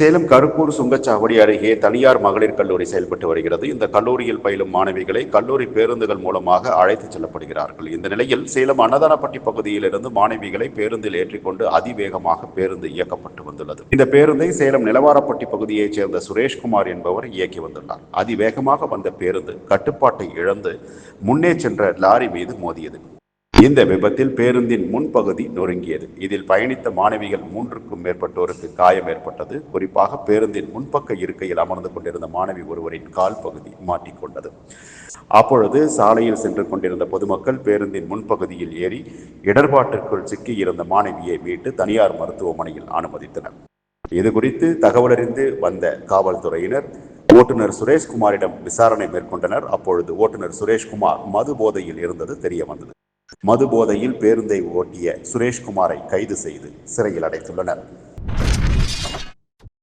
சேலம் கருப்பூர் சுங்கச்சாவடி அருகே தனியார் மகளிர் கல்லூரி செயல்பட்டு வருகிறது. இந்த கல்லூரியில் பயிலும் மாணவிகளை கல்லூரி பேருந்துகள் மூலமாக அழைத்துச் செல்லப்படுகிறார்கள். இந்த நிலையில் சேலம் அன்னதானப்பட்டி பகுதியில் இருந்து மாணவிகளை பேருந்தில் ஏற்றிக்கொண்டு அதிவேகமாக பேருந்து இயக்கப்பட்டு வந்துள்ளது. இந்த பேருந்தை சேலம் நிலவாரப்பட்டி பகுதியைச் சேர்ந்த சுரேஷ்குமார் என்பவர் இயக்கி வந்துள்ளார். அதிவேகமாக வந்த பேருந்து கட்டுப்பாட்டை இழந்து முன்னே சென்ற லாரி மீது மோதியது. இந்த விபத்தில் பேருந்தின் முன்பகுதி நொறுங்கியது. இதில் பயணித்த மாணவிகள் மூன்றுக்கும் மேற்பட்டோருக்கு காயம் ஏற்பட்டது. குறிப்பாக பேருந்தின் முன்பக்க இருக்கையில் அமர்ந்து கொண்டிருந்த மாணவி ஒருவரின் கால் பகுதி மாட்டிக்கொண்டது. அப்பொழுது சாலையில் சென்று கொண்டிருந்த பொதுமக்கள் பேருந்தின் முன்பகுதியில் ஏறி இடர்பாட்டிற்குள் சிக்கியிருந்த மாணவியை மீட்டு தனியார் மருத்துவமனையில் அனுமதித்தனர். இது குறித்து தகவலறிந்து வந்த காவல்துறையினர் ஓட்டுநர் சுரேஷ்குமாரிடம் விசாரணை மேற்கொண்டனர். அப்பொழுது ஓட்டுநர் சுரேஷ்குமார் மது போதையில் இருந்தது தெரிய வந்தது. மது போதையில் பேருந்தை ஓட்டிய சுரேஷ்குமாரை கைது செய்து சிறையில் அடைத்துள்ளனர்.